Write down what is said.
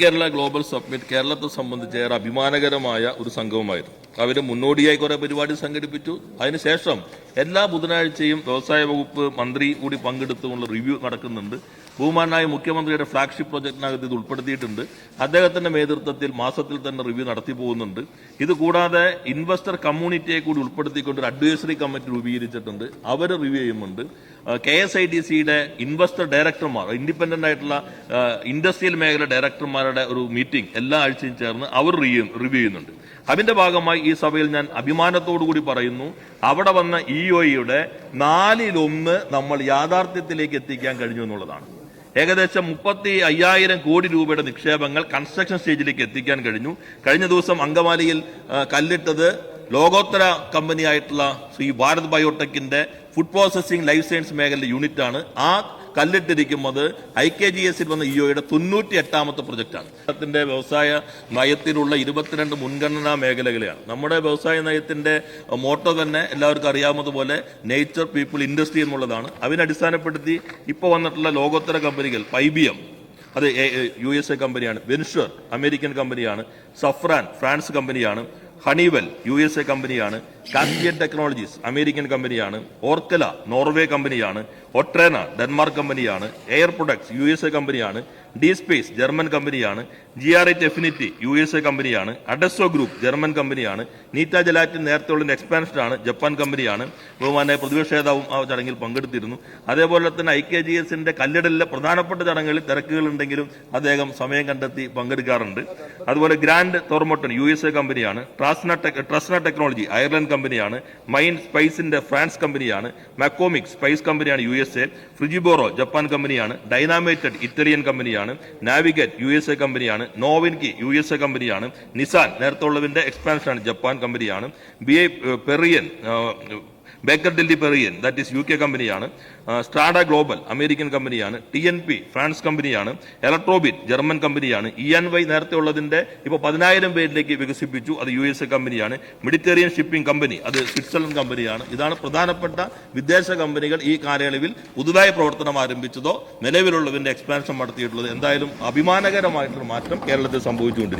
Kerala global submit കേരളത്തെ സംബന്ധിച്ച് ഏറെ അഭിമാനകരമായ ഒരു സംഘവുമായിരുന്നു. അവർ മുന്നോടിയായി കുറെ പരിപാടി സംഘടിപ്പിച്ചു. അതിനുശേഷം എല്ലാ ബുധനാഴ്ചയും വ്യവസായ വകുപ്പ് മന്ത്രി കൂടി പങ്കെടുത്തുകൊണ്ടുള്ള റിവ്യൂ നടക്കുന്നുണ്ട്. ബഹുമാനായ മുഖ്യമന്ത്രിയുടെ ഫ്ളാഗ്ഷിപ്പ് പ്രൊജക്ടിനകത്ത് ഇത് ഉൾപ്പെടുത്തിയിട്ടുണ്ട്. അദ്ദേഹത്തിന്റെ നേതൃത്വത്തിൽ മാസത്തിൽ തന്നെ റിവ്യൂ നടത്തി പോകുന്നുണ്ട്. ഇത് കൂടാതെ ഇൻവെസ്റ്റർ കമ്മ്യൂണിറ്റിയെ കൂടി ഉൾപ്പെടുത്തിക്കൊണ്ട് ഒരു അഡ്വൈസറി കമ്മിറ്റി രൂപീകരിച്ചിട്ടുണ്ട്. അവർ റിവ്യൂ ചെയ്യുന്നുണ്ട്. കെ എസ് ഐ ഡി സിയുടെ ഇൻവെസ്റ്റർ ഡയറക്ടർമാർ ഇൻഡിപെൻഡന്റ് ആയിട്ടുള്ള ഇൻഡസ്ട്രിയൽ മേഖല ഡയറക്ടർമാരുടെ ഒരു മീറ്റിംഗ് എല്ലാ ആഴ്ചയും ചേർന്ന് അവർ റിവ്യൂ ചെയ്യുന്നുണ്ട്. അതിന്റെ ഭാഗമായി ഈ സഭയിൽ ഞാൻ അഭിമാനത്തോടു കൂടി പറയുന്നു അവിടെ വന്ന ഇ ഒയുടെ നാലിലൊന്ന് നമ്മൾ യാഥാർത്ഥ്യത്തിലേക്ക് എത്തിക്കാൻ കഴിഞ്ഞു എന്നുള്ളതാണ്. ഏകദേശം മുപ്പത്തി അയ്യായിരം കോടി രൂപയുടെ നിക്ഷേപങ്ങൾ കൺസ്ട്രക്ഷൻ സ്റ്റേജിലേക്ക് എത്തിക്കാൻ കഴിഞ്ഞു. കഴിഞ്ഞ ദിവസം അങ്കമാലിയിൽ കല്ലിട്ടത് ലോകോത്തര കമ്പനിയായിട്ടുള്ള ശ്രീ ഭാരത് ബയോടെക്കിന്റെ ഫുഡ് പ്രോസസ്സിംഗ് ലൈഫ് സയൻസ് മേഖലയിലെ യൂണിറ്റാണ് ആ കല്ലിട്ടിരിക്കുന്നത് ഐ കെ ജി എസിൽ വന്ന ഇഒയുടെ തൊണ്ണൂറ്റി എട്ടാമത്തെ പ്രൊജക്റ്റാണ്. കേരളത്തിന്റെ വ്യവസായ നയത്തിലുള്ള ഇരുപത്തിരണ്ട് മുൻഗണനാ മേഖലകളെയാണ് നമ്മുടെ വ്യവസായ നയത്തിന്റെ മോട്ടോ തന്നെ എല്ലാവർക്കും അറിയാവുന്നതുപോലെ നേച്ചർ പീപ്പിൾ ഇൻഡസ്ട്രി എന്നുള്ളതാണ്. അതിനടിസ്ഥാനപ്പെടുത്തി ഇപ്പോൾ വന്നിട്ടുള്ള ലോകോത്തര കമ്പനികൾ പൈബിയം അത് യു എസ് എ കമ്പനിയാണ് വെൻഷർ അമേരിക്കൻ കമ്പനിയാണ് സഫ്രാൻ ഫ്രാൻസ് കമ്പനിയാണ് ഹണിവെൽ യു എസ് എ കമ്പനിയാണ് കാസ്പിയൻ ടെക്നോളജീസ് അമേരിക്കൻ കമ്പനിയാണ് ഓർക്കല നോർവേ കമ്പനിയാണ് ഒട്രേന ഡെൻമാർക്ക് കമ്പനിയാണ് Air Products U S A കമ്പനിയാണ് ഡി സ്പേസ് ജർമ്മൻ കമ്പനിയാണ് G R H affinity U S A കമ്പനിയാണ് അഡസോ ഗ്രൂപ്പ് ജർമ്മൻ കമ്പനിയാണ് നീറ്റ ജലാറ്റിൻ എക്സ്പാൻഷൻ ആണ് ജപ്പാൻ കമ്പനിയാണ് ബഹുമാന പ്രതിപക്ഷ നേതാവും ആ ചടങ്ങിൽ പങ്കെടുത്തിരുന്നു. അതേപോലെ തന്നെ ഐ കെ ജി എസിന്റെ കല്ലിടലിലെ പ്രധാനപ്പെട്ട ചടങ്ങുകളിൽ തിരക്കുകൾ ഉണ്ടെങ്കിലും അദ്ദേഹം സമയം കണ്ടെത്തി പങ്കെടുക്കാറുണ്ട്. അതുപോലെ Grant Thornton U S A കമ്പനിയാണ് Trasna tech Trasna technology Ireland കമ്പനിയാണ്. മൈൻ സ്പൈസിന്റെ ഫ്രാൻസ് കമ്പനിയാണ്. മക്കോമിക് സ്പൈസ് കമ്പനിയാണ് യു എസ് എ. ഫ്രിജിബോറോ ജപ്പാൻ കമ്പനിയാണ്. ഡൈനാമേറ്റഡ് ഇറ്റാലിയൻ കമ്പനിയാണ്. നാവിഗേറ്റ് യു എസ് എ കമ്പനിയാണ്. നോവിൻകി യു എസ് എ കമ്പനിയാണ്. നിസാൻ നേരത്തെ ഉള്ളതിന്റെ എക്സ്പാൻഷൻ ജപ്പാൻ കമ്പനിയാണ്. ബി ഐ പെറിയൻ ബേക്കർ ഡെല്ലി പെറിയൻ ദാറ്റ് ഈസ് യു കെ കമ്പനിയാണ് സ്ട്രാഡ ഗ്ലോബൽ അമേരിക്കൻ കമ്പനിയാണ് ടി എൻ പി ഫ്രാൻസ് കമ്പനിയാണ് ഇലക്ട്രോബിറ്റ് ജർമ്മൻ കമ്പനിയാണ് ഇ എൻ വൈ നേരത്തെ ഉള്ളതിന്റെ ഇപ്പോൾ പതിനായിരം പേരിലേക്ക് വികസിപ്പിച്ചു. അത് യു എസ് എ കമ്പനിയാണ് മെഡിറ്ററേനിയൻ ഷിപ്പിംഗ് കമ്പനി അത് സ്വിറ്റ്സർലൻഡ് കമ്പനിയാണ് ഇതാണ് പ്രധാനപ്പെട്ട വിദേശ കമ്പനികൾ ഈ കാലയളവിൽ പുതുതായി പ്രവർത്തനം ആരംഭിച്ചതോ നിലവിലുള്ളതിന്റെ എക്സ്പാൻഷൻ നടത്തിയിട്ടുള്ളത്. എന്തായാലും അഭിമാനകരമായിട്ടുള്ള മാറ്റം കേരളത്തിൽ സംഭവിച്ചുകൊണ്ടിരിക്കും